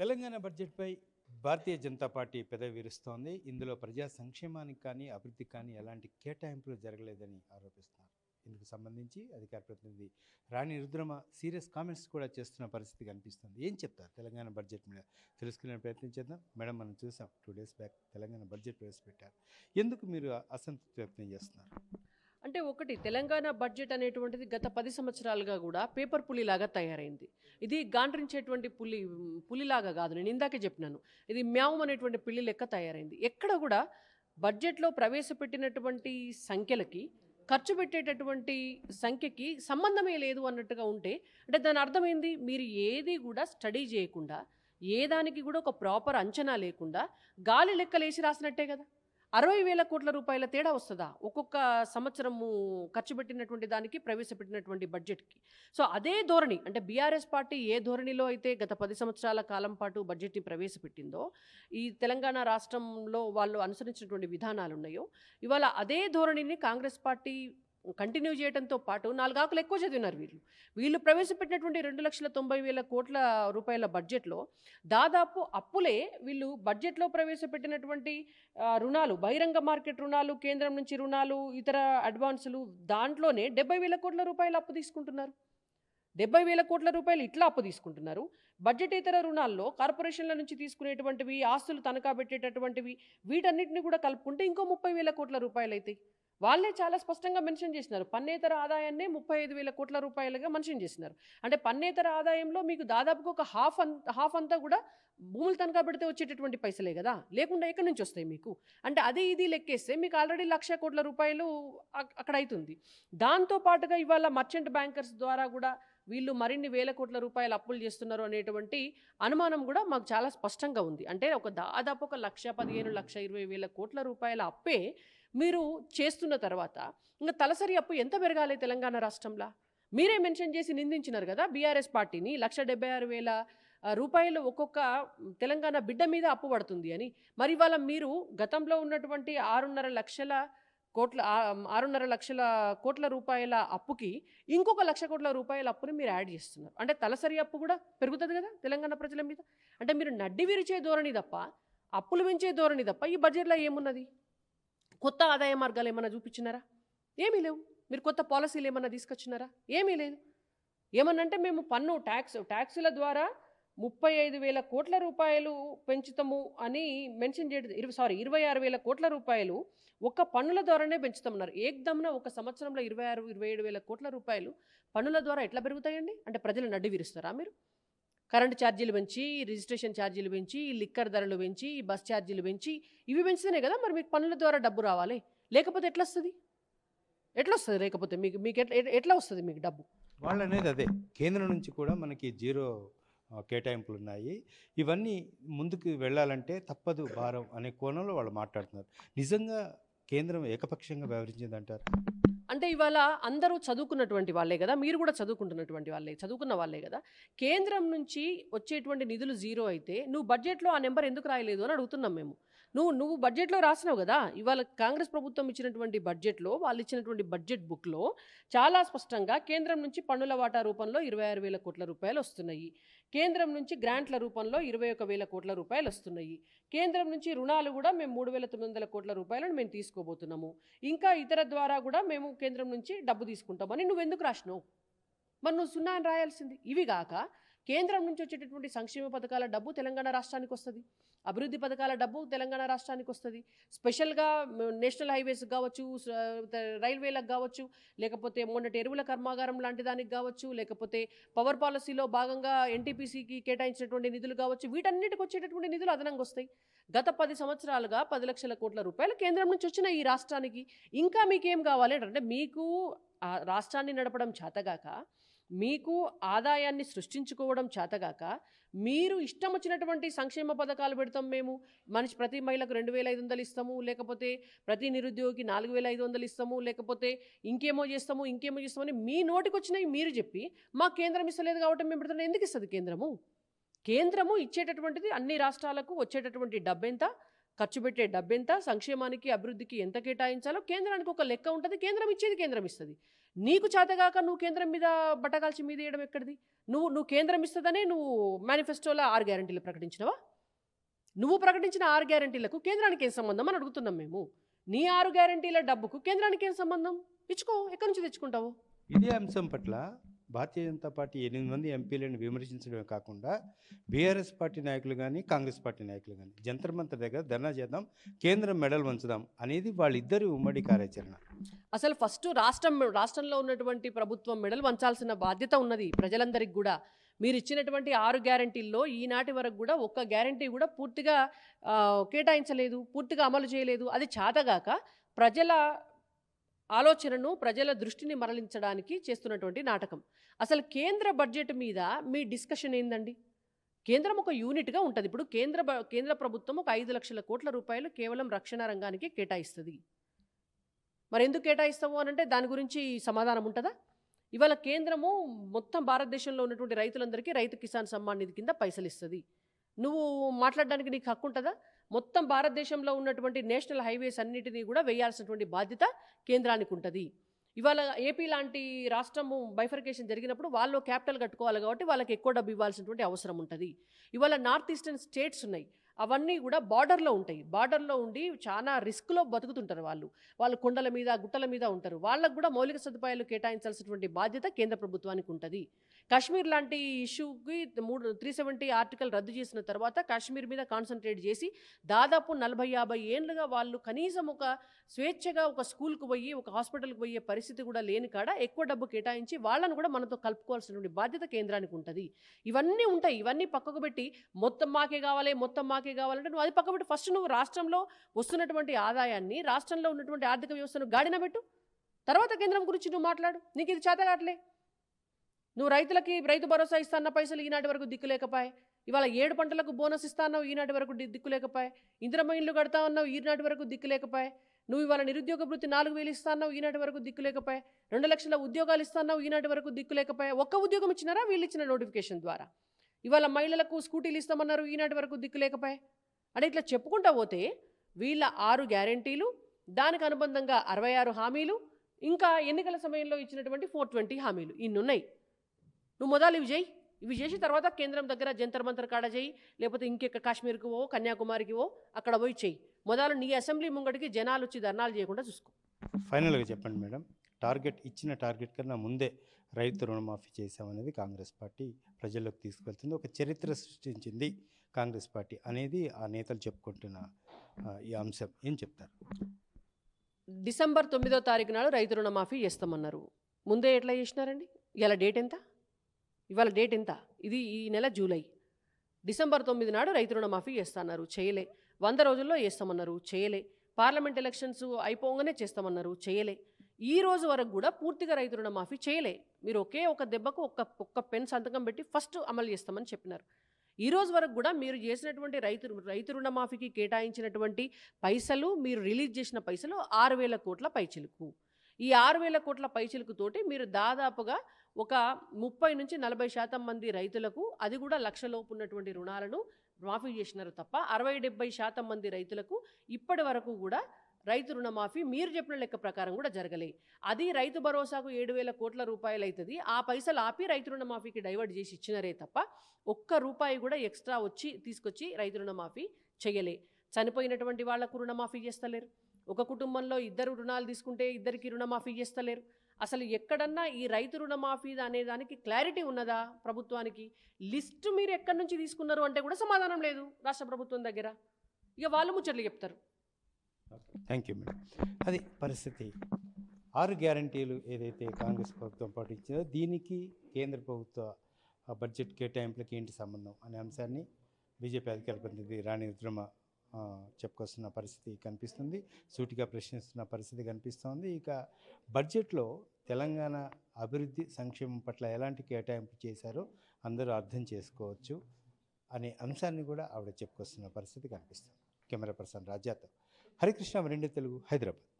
తెలంగాణ బడ్జెట్పై భారతీయ జనతా పార్టీ పెదవి విరుస్తోంది. ఇందులో ప్రజా సంక్షేమానికి కానీ అభివృద్ధికి కానీ ఎలాంటి కేటాయింపులు జరగలేదని ఆరోపిస్తున్నారు. ఇందుకు సంబంధించి అధికార ప్రతినిధి రాణి రుద్రమ సీరియస్ కామెంట్స్ కూడా చేస్తున్న పరిస్థితి కనిపిస్తుంది. ఏం చెప్తారు? తెలంగాణ బడ్జెట్ మీద తెలుసుకునే ప్రయత్నం చేద్దాం. మేడం మనం చూసాం two days back Telangana budget ప్రవేశపెట్టారు. ఎందుకు మీరు అసంతృప్తి వ్యక్తం చేస్తున్నారు? అంటే ఒకటి తెలంగాణ బడ్జెట్ అనేటువంటిది గత పది సంవత్సరాలుగా కూడా పేపర్ పులిలాగా తయారైంది. ఇది గాండ్రించేటువంటి పులి పులిలాగా కాదు నేను ఇందాకే చెప్పినాను. ఇది మ్యావం అనేటువంటి పిల్లి లెక్క తయారైంది. ఎక్కడ కూడా బడ్జెట్లో ప్రవేశపెట్టినటువంటి సంఖ్యలకి ఖర్చు పెట్టేటటువంటి సంఖ్యకి సంబంధమే లేదు అన్నట్టుగా ఉంటే అంటే దాని అర్థమైంది? మీరు ఏది కూడా స్టడీ చేయకుండా ఏ దానికి కూడా ఒక ప్రాపర్ అంచనా లేకుండా గాలి లెక్కలేసి రాసినట్టే కదా. అరవై వేల కోట్ల రూపాయల తేడా వస్తుందా? ఒక్కొక్క సంవత్సరము ఖర్చు పెట్టినటువంటి దానికి ప్రవేశపెట్టినటువంటి బడ్జెట్కి. సో అదే ధోరణి అంటే బీఆర్ఎస్ పార్టీ ఏ ధోరణిలో అయితే గత పది సంవత్సరాల కాలం పాటు బడ్జెట్ని ప్రవేశపెట్టిందో ఈ తెలంగాణ రాష్ట్రంలో వాళ్ళు అనుసరించినటువంటి విధానాలు ఉన్నాయో ఇవాళ అదే ధోరణిని కాంగ్రెస్ పార్టీ కంటిన్యూ చేయడంతో పాటు నాలుగు ఆకులు ఎక్కువ చదివినారు వీళ్ళు. వీళ్ళు ప్రవేశపెట్టినటువంటి రెండు లక్షల తొంభై వేల కోట్ల రూపాయల బడ్జెట్లో దాదాపు అప్పులే వీళ్ళు బడ్జెట్లో ప్రవేశపెట్టినటువంటి రుణాలు బహిరంగ మార్కెట్ రుణాలు కేంద్రం నుంచి రుణాలు ఇతర అడ్వాన్సులు దాంట్లోనే డెబ్బై వేల కోట్ల రూపాయలు అప్పు తీసుకుంటున్నారు. డెబ్బై వేల కోట్ల రూపాయలు ఇట్లా అప్పు తీసుకుంటున్నారు. బడ్జెట్ ఇతర రుణాల్లో కార్పొరేషన్ల నుంచి తీసుకునేటువంటివి ఆస్తులు తనఖా పెట్టేటటువంటివి వీటన్నిటిని కూడా కలుపుకుంటే ఇంకో ముప్పై వేల కోట్ల రూపాయలు అవుతాయి వాళ్ళే చాలా స్పష్టంగా మెన్షన్ చేసినారు. పన్నేతర ఆదాయాన్నే ముప్పై ఐదు వేల కోట్ల రూపాయలుగా మెన్షన్ చేసినారు. అంటే పన్నేతర ఆదాయంలో మీకు దాదాపుగా ఒక హాఫ్ అన్ హాఫ్ అంతా కూడా భూములు తనఖా పెడితే వచ్చేటటువంటి పైసలే కదా? లేకుండా ఎక్కడి నుంచి వస్తాయి మీకు? అంటే అది ఇది లెక్కేస్తే మీకు ఆల్రెడీ లక్ష కోట్ల రూపాయలు అక్కడ అవుతుంది దాంతో పాటుగా ఇవాళ మర్చెంట్ బ్యాంకర్స్ ద్వారా కూడా వీళ్ళు మరిన్ని వేల కోట్ల రూపాయలు అప్పులు చేస్తున్నారు అనేటువంటి అనుమానం కూడా మాకు చాలా స్పష్టంగా ఉంది. అంటే ఒక దాదాపు ఒక లక్ష పదిహేను లక్ష ఇరవై వేల కోట్ల రూపాయల అప్పే మీరు చేస్తున్న తర్వాత ఇంకా తలసరి అప్పు ఎంత పెరగాలి తెలంగాణ రాష్ట్రంలో? మీరే మెన్షన్ చేసి నిందించినారు కదా బీఆర్ఎస్ పార్టీని లక్ష డెబ్బై ఆరు వేల రూపాయలు ఒక్కొక్క తెలంగాణ బిడ్డ మీద అప్పు పడుతుంది అని. మరి ఇవాళ మీరు గతంలో ఉన్నటువంటి ఆరున్నర లక్షల కోట్ల ఆరున్నర లక్షల కోట్ల రూపాయల అప్పుకి ఇంకొక లక్ష కోట్ల రూపాయల అప్పుని మీరు యాడ్ చేస్తున్నారు. అంటే తలసరి అప్పు కూడా పెరుగుతుంది కదా తెలంగాణ ప్రజల మీద. అంటే మీరు నడ్డి విరిచే ధోరణి తప్ప అప్పులు పెంచే ధోరణి తప్ప ఈ బడ్జెట్లో ఏమున్నది? కొత్త ఆదాయ మార్గాలు ఏమైనా చూపించినారా? ఏమీ లేవు. మీరు కొత్త పాలసీలు ఏమైనా తీసుకొచ్చినారా? ఏమీ లేదు. ఏమనంటే మేము పన్ను ట్యాక్స్ ట్యాక్సుల ద్వారా ముప్పై ఐదు వేల కోట్ల రూపాయలు పెంచుతాము అని మెన్షన్ చేయడం ఇరవై సారీ ఇరవై ఆరు వేల కోట్ల రూపాయలు ఒక్క పన్నుల ద్వారానే పెంచుతామన్నారు. ఏకదమ్న ఒక సంవత్సరంలో ఇరవై ఆరు ఇరవై ఏడు వేల కోట్ల రూపాయలు పన్నుల ద్వారా ఎట్లా పెరుగుతాయండి? అంటే ప్రజలు నడ్డి విరుస్తారా మీరు? కరెంటు ఛార్జీలు పెంచి రిజిస్ట్రేషన్ ఛార్జీలు పెంచి లిక్కర్ ధరలు పెంచి బస్ ఛార్జీలు పెంచి ఇవి పెంచితేనే కదా మరి మీకు పనుల ద్వారా డబ్బు రావాలి. లేకపోతే ఎట్లా వస్తుంది ఎట్లా వస్తుంది లేకపోతే? మీకు మీకు ఎట్లా ఎట్లా వస్తుంది మీకు డబ్బు? వాళ్ళు అనేది అదే. కేంద్రం నుంచి కూడా మనకి జీరో కేటాయింపులు ఉన్నాయి ఇవన్నీ ముందుకు వెళ్ళాలంటే తప్పదు భారం అనే కోణంలో వాళ్ళు మాట్లాడుతున్నారు. నిజంగా కేంద్రం ఏకపక్షంగా వ్యవహరించిందంటారు? అంటే ఇవాళ అందరూ చదువుకున్నటువంటి వాళ్ళే కదా మీరు కూడా చదువుకుంటున్నటువంటి వాళ్ళే చదువుకున్న వాళ్ళే కదా. కేంద్రం నుంచి వచ్చేటువంటి నిధులు జీరో అయితే నువ్వు బడ్జెట్లో ఆ నెంబర్ ఎందుకు రాయలేదు అని అడుగుతున్నాం మేము. నువ్వు నువ్వు బడ్జెట్లో రాసినావు కదా? ఇవాళ కాంగ్రెస్ ప్రభుత్వం ఇచ్చినటువంటి బడ్జెట్లో వాళ్ళు ఇచ్చినటువంటి బడ్జెట్ బుక్లో చాలా స్పష్టంగా కేంద్రం నుంచి పన్నుల వాటా రూపంలో ఇరవై ఆరు వేల కోట్ల రూపాయలు వస్తున్నాయి. కేంద్రం నుంచి గ్రాంట్ల రూపంలో ఇరవై ఒక వేల కోట్ల రూపాయలు వస్తున్నాయి. కేంద్రం నుంచి రుణాలు కూడా మేము మూడు వేల తొమ్మిది వందల కోట్ల రూపాయలను మేము తీసుకోబోతున్నాము. ఇంకా ఇతర ద్వారా కూడా మేము కేంద్రం నుంచి డబ్బు తీసుకుంటామని నువ్వు ఎందుకు రాసినావు? మరి నువ్వు సున్నా అని రాయాల్సింది. ఇవి కాక కేంద్రం నుంచి వచ్చేటటువంటి సంక్షేమ పథకాల డబ్బు తెలంగాణ రాష్ట్రానికి వస్తుంది. అభివృద్ధి పథకాల డబ్బు తెలంగాణ రాష్ట్రానికి వస్తుంది. స్పెషల్గా నేషనల్ హైవేస్ కావచ్చు రైల్వేలకు కావచ్చు లేకపోతే మొన్నటి ఎరువుల కర్మాగారం లాంటి దానికి కావచ్చు లేకపోతే పవర్ పాలసీలో భాగంగా ఎన్టీపీసీకి కేటాయించినటువంటి నిధులు కావచ్చు వీటన్నిటికి వచ్చేటటువంటి నిధులు అదనంగా వస్తాయి. గత పది సంవత్సరాలుగా పది లక్షల కోట్ల రూపాయలు కేంద్రం నుంచి వచ్చిన ఈ రాష్ట్రానికి. ఇంకా మీకేం కావాలి అంటే మీకు ఆ రాష్ట్రాన్ని నడపడం చేతగాక మీకు ఆదాయాన్ని సృష్టించుకోవడం చేతగాక మీరు ఇష్టం వచ్చినటువంటి సంక్షేమ పథకాలు పెడతాం మేము. మనిషి ప్రతి మహిళకు రెండు వేల ఐదు వందలు ఇస్తాము లేకపోతే ప్రతి నిరుద్యోగికి నాలుగు వేల ఐదు వందలు ఇస్తాము లేకపోతే ఇంకేమో చేస్తాము ఇంకేమో చేస్తామని మీ నోటికి వచ్చినవి మీరు చెప్పి మా కేంద్రం ఇస్తలేదు కాబట్టి మేము పెడుతున్నాం. ఎందుకు ఇస్తుంది కేంద్రము? కేంద్రము ఇచ్చేటటువంటిది అన్ని రాష్ట్రాలకు వచ్చేటటువంటి డబ్బెంత ఖర్చు పెట్టే డబ్బెంత సంక్షేమానికి అభివృద్ధికి ఎంత కేటాయించాలో కేంద్రానికి ఒక లెక్క ఉంటుంది కేంద్రం ఇచ్చేది కేంద్రం ఇస్తుంది. నీకు చేతగాక నువ్వు కేంద్రం మీద బట్టగాల్చి మీద వేయడం ఎక్కడిది? నువ్వు నువ్వు కేంద్రం ఇస్తుందనే నువ్వు మేనిఫెస్టోలో ఆరు గ్యారంటీలు ప్రకటించినవా? నువ్వు ప్రకటించిన ఆరు గ్యారంటీలకు కేంద్రానికి ఏం సంబంధం అని అడుగుతున్నాం మేము. నీ ఆరు గ్యారంటీల డబ్బుకు కేంద్రానికి ఏం సంబంధం? ఇచ్చుకో ఎక్కడి నుంచి తెచ్చుకుంటావు? ఇదే అంశం పట్ల భారతీయ జనతా పార్టీ ఎనిమిది మంది ఎంపీలను విమర్శించడమే కాకుండా బీఆర్ఎస్ పార్టీ నాయకులు కానీ కాంగ్రెస్ పార్టీ నాయకులు కానీ జంతర్ మంత్ర దగ్గర ధర్నా చేద్దాం కేంద్రం మెడల్ వంచుదాం అనేది వాళ్ళిద్దరి ఉమ్మడి కార్యాచరణ. అసలు ఫస్ట్ రాష్ట్రం రాష్ట్రంలో ఉన్నటువంటి ప్రభుత్వం మెడల్ వంచాల్సిన బాధ్యత ఉన్నది ప్రజలందరికీ కూడా. మీరు ఇచ్చినటువంటి ఆరు గ్యారంటీల్లో ఈనాటి వరకు కూడా ఒక్క గ్యారంటీ కూడా పూర్తిగా కేటాయించలేదు పూర్తిగా అమలు చేయలేదు. అది చాతగాక ప్రజల ఆలోచనను ప్రజల దృష్టిని మరలించడానికి చేస్తున్నటువంటి నాటకం. అసలు కేంద్ర బడ్జెట్ మీద మీ డిస్కషన్ ఏందండి? కేంద్రం ఒక యూనిట్గా ఉంటుంది. ఇప్పుడు కేంద్ర బ- కేంద్ర ప్రభుత్వం ఒక ఐదు లక్షల కోట్ల రూపాయలు కేవలం రక్షణ రంగానికి కేటాయిస్తుంది. మరి ఎందుకు కేటాయిస్తాము అని అంటే దాని గురించి సమాధానం ఉంటుందా? ఇవాళ కేంద్రము మొత్తం భారతదేశంలో ఉన్నటువంటి రైతులందరికీ రైతు కిసాన్ సమ్మాన్ నిధి కింద పైసలు ఇస్తుంది నువ్వు మాట్లాడడానికి నీకు హక్కు ఉంటుందా మొత్తం భారతదేశంలో ఉన్నటువంటి నేషనల్ హైవేస్ అన్నిటినీ కూడా వేయాల్సినటువంటి బాధ్యత కేంద్రానికి ఉంటుంది. ఇవాళ ఏపీ లాంటి రాష్ట్రము బైఫర్కేషన్ జరిగినప్పుడు వాళ్ళు క్యాపిటల్ కట్టుకోవాలి కాబట్టి వాళ్ళకి ఎక్కువ డబ్బు ఇవ్వాల్సినటువంటి అవసరం ఉంటుంది. ఇవాళ నార్త్ ఈస్టర్న్ స్టేట్స్ ఉన్నాయి. అవన్నీ కూడా బార్డర్లో ఉంటాయి. బార్డర్లో ఉండి చాలా రిస్క్లో బతుకుతుంటారు వాళ్ళు. వాళ్ళు కొండల మీద గుట్టల మీద ఉంటారు. వాళ్ళకు కూడా మౌలిక సదుపాయాలు కేటాయించాల్సినటువంటి బాధ్యత కేంద్ర ప్రభుత్వానికి ఉంటుంది. కాశ్మీర్ లాంటి ఇష్యూకి మూడు త్రీ సెవెంటీ ఆర్టికల్ రద్దు చేసిన తర్వాత కాశ్మీర్ మీద కాన్సన్ట్రేట్ చేసి దాదాపు నలభై యాభై ఏళ్ళుగా వాళ్ళు కనీసం ఒక స్వేచ్ఛగా ఒక స్కూల్కి పోయి ఒక హాస్పిటల్కి పోయే పరిస్థితి కూడా లేని కాడ ఎక్కువ డబ్బు కేటాయించి వాళ్ళను కూడా మనతో కలుపుకోవాల్సినటువంటి బాధ్యత కేంద్రానికి ఉంటుంది. ఇవన్నీ ఉంటాయి. ఇవన్నీ పక్కకు పెట్టి మొత్తం మాకే కావాలి మొత్తం మాకే కావాలంటే నువ్వు అది పక్క పెట్టి ఫస్ట్ నువ్వు రాష్ట్రంలో వస్తున్నటువంటి ఆదాయాన్ని రాష్ట్రంలో ఉన్నటువంటి ఆర్థిక వ్యవస్థను గాడిన పెట్టు. తర్వాత కేంద్రం గురించి నువ్వు మాట్లాడు. నీకు ఇది చేత కావట్లే నువ్వు రైతులకి రైతు భరోసా ఇస్తాన్న పైసలు ఈనాటి వరకు దిక్కులేకపాయే ఇవాళ ఏడు పంటలకు బోనస్ ఇస్తాన్నావు ఈనాటి వరకు ది- ఇందిరమ్మ ఇల్లు కడతా ఉన్నావు ఈనాటి వరకు దిక్కులేకపాయే నువ్వు ఇవాళ నిరుద్యోగ వృత్తి నాలుగు వేలు ఇస్తాన్నావు ఈనాటి వరకు దిక్కులేకపాయే రెండు లక్షల ఉద్యోగాలు ఇస్తాన్నావు ఈనాటి వరకు దిక్కులేకపాయే ఒక్క ఉద్యోగం ఇచ్చినారా? వీళ్ళు ఇచ్చిన నోటిఫికేషన్ ద్వారా. ఇవాళ మహిళలకు స్కూటీలు ఇస్తామన్నారు ఈనాటి వరకు దిక్కులేకపాయే అంటే ఇట్లా చెప్పుకుంటా పోతే వీళ్ళ ఆరు గ్యారంటీలు దానికి అనుబంధంగా అరవై ఆరు హామీలు ఇంకా ఎన్నికల సమయంలో ఇచ్చినటువంటి ఫోర్ ట్వంటీ హామీలు. ఇన్నున్నాయి. నువ్వు మొదలు ఇవి చేయి. ఇవి చేసిన తర్వాత కేంద్రం దగ్గర జంతర్ మంతర్ కాడ చేయి. లేకపోతే ఇంకెక్క కాశ్మీర్కి ఓ కన్యాకుమారికి ఓ అక్కడ పోయి చేయి. మొదలు నీ అసెంబ్లీ ముంగడికి జనాలు వచ్చి ధర్నాలు చేయకుండా చూసుకో. ఫైనల్గా చెప్పండి మేడం. టార్గెట్ ఇచ్చిన టార్గెట్ కన్నా ముందే రైతు రుణమాఫీ చేశామనేది కాంగ్రెస్ పార్టీ ప్రజల్లోకి తీసుకెళ్తుంది. ఒక చరిత్ర సృష్టించింది కాంగ్రెస్ పార్టీ అనేది ఆ నేతలు చెప్పుకుంటున్న ఈ అంశం ఏం చెప్తారు? డిసెంబర్ తొమ్మిదో తారీఖు నాడు రైతు రుణమాఫీ చేస్తామన్నారు. ముందే ఎట్లా చేసినారండి? ఇవాళ డేట్ ఎంత? ఇవాళ డేట్ ఎంత? ఇది ఈ నెల జూలై. డిసెంబర్ తొమ్మిది నాడు రైతు రుణమాఫీ చేస్తాన్నారు. చేయలే. వంద రోజుల్లో చేస్తామన్నారు. చేయలే. పార్లమెంట్ ఎలక్షన్స్ అయిపోగానే చేస్తామన్నారు. చేయలే. ఈ రోజు వరకు కూడా పూర్తిగా రైతు రుణమాఫీ చేయలే. మీరు ఒకే ఒక దెబ్బకు ఒక్క ఒక్క పెన్ సంతకం పెట్టి ఫస్ట్ అమలు చేస్తామని చెప్పినారు. ఈ రోజు వరకు కూడా మీరు చేసినటువంటి రైతు రైతు రుణమాఫీకి కేటాయించినటువంటి పైసలు మీరు రిలీజ్ చేసిన పైసలు ఆరు వేల కోట్ల పైచిలుకు. ఈ ఆరు వేల కోట్ల పైచిలుకుతోటి మీరు దాదాపుగా ఒక ముప్పై నుంచి నలభై శాతం మంది రైతులకు అది కూడా లక్షలోపు ఉన్నటువంటి రుణాలను మాఫీ చేసినారు తప్ప అరవై డెబ్బై శాతం మంది రైతులకు ఇప్పటి వరకు కూడా రైతు రుణమాఫీ మీరు చెప్పిన లెక్క ప్రకారం కూడా జరగలే. అది రైతు భరోసాకు ఏడు వేల కోట్ల రూపాయలు అవుతుంది ఆ పైసలు ఆపి రైతు రుణమాఫీకి డైవర్ట్ చేసి ఇచ్చినారే తప్ప ఒక్క రూపాయి కూడా ఎక్స్ట్రా వచ్చి తీసుకొచ్చి రైతు రుణమాఫీ చేయలే. చనిపోయినటువంటి వాళ్ళకు రుణమాఫీ చేస్తలేరు. ఒక కుటుంబంలో ఇద్దరు రుణాలు తీసుకుంటే ఇద్దరికి రుణమాఫీ చేస్తలేరు. అసలు ఎక్కడన్నా ఈ రైతు రుణమాఫీ అనే దానికి క్లారిటీ ఉన్నదా ప్రభుత్వానికి? లిస్టు మీరు ఎక్కడి నుంచి తీసుకున్నారు అంటే కూడా సమాధానం లేదు రాష్ట్ర ప్రభుత్వం దగ్గర. ఇక వాళ్ళు ముచ్చట్లు చెప్తారు. Thank you madam. అది పరిస్థితి. ఆరు గ్యారంటీలు ఏదైతే కాంగ్రెస్ ప్రభుత్వం పాటించిందో దీనికి కేంద్ర ప్రభుత్వ బడ్జెట్ కేటాయింపులకి ఏంటి సంబంధం అనే అంశాన్ని బీజేపీ అధికార ప్రతినిధి రాణి రుద్రమ చెప్పుకొస్తున్న పరిస్థితి కనిపిస్తుంది. సూటిగా ప్రశ్నిస్తున్న పరిస్థితి కనిపిస్తోంది. ఇక బడ్జెట్లో తెలంగాణ అభివృద్ధి సంక్షేమం పట్ల ఎలాంటి కేటాయింపు చేశారో అందరూ అర్థం చేసుకోవచ్చు అనే అంశాన్ని కూడా ఆవిడ చెప్పుకొస్తున్న పరిస్థితి కనిపిస్తుంది. Camera person రాజాతో. హరికృష్ణ రెండు తెలుగు హైదరాబాద్.